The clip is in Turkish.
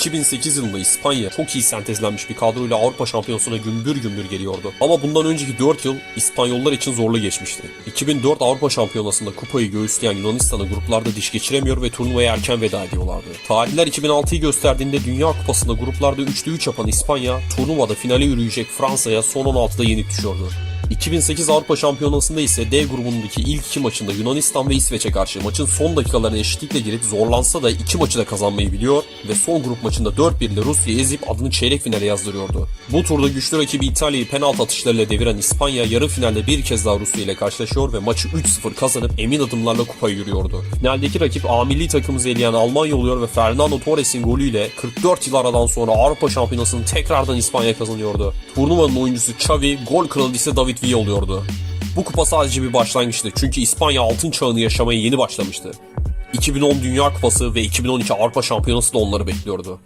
2008 yılında İspanya çok iyi sentezlenmiş bir kadroyla Avrupa Şampiyonası'na gümbür gümbür geliyordu. Ama bundan önceki 4 yıl İspanyollar için zorlu geçmişti. 2004 Avrupa Şampiyonası'nda kupayı göğüsleyen Yunanistan'a gruplarda diş geçiremiyor ve turnuvaya erken veda ediyorlardı. Tarihler 2006'yı gösterdiğinde Dünya Kupası'nda gruplarda 3'te 3 yapan İspanya, turnuvada finale yürüyecek Fransa'ya son 16'da yenik düşüyordu. 2008 Avrupa Şampiyonası'nda ise D grubundaki ilk iki maçında Yunanistan ve İsveç'e karşı maçın son dakikalarına eşitlikle girip zorlansa da iki maçı da kazanmayı biliyor ve son grup maçında 4-1 ile Rusya'yı ezip adını çeyrek finale yazdırıyordu. Bu turda güçlü rakibi İtalya'yı penaltı atışlarıyla deviren İspanya yarı finalde bir kez daha Rusya ile karşılaşıyor ve maçı 3-0 kazanıp emin adımlarla kupaya yürüyordu. Finaldeki rakip A milli takımımızı eleyen Almanya oluyor ve Fernando Torres'in golüyle 44 yıl aradan sonra Avrupa Şampiyonası'nı tekrardan İspanya kazanıyordu. Turnuvanın oyuncusu Xavi, gol kralı ise David Villa oluyordu. Bu kupa sadece bir başlangıçtı çünkü İspanya altın çağını yaşamaya yeni başlamıştı. 2010 Dünya Kupası ve 2012 Avrupa Şampiyonası da onları bekliyordu.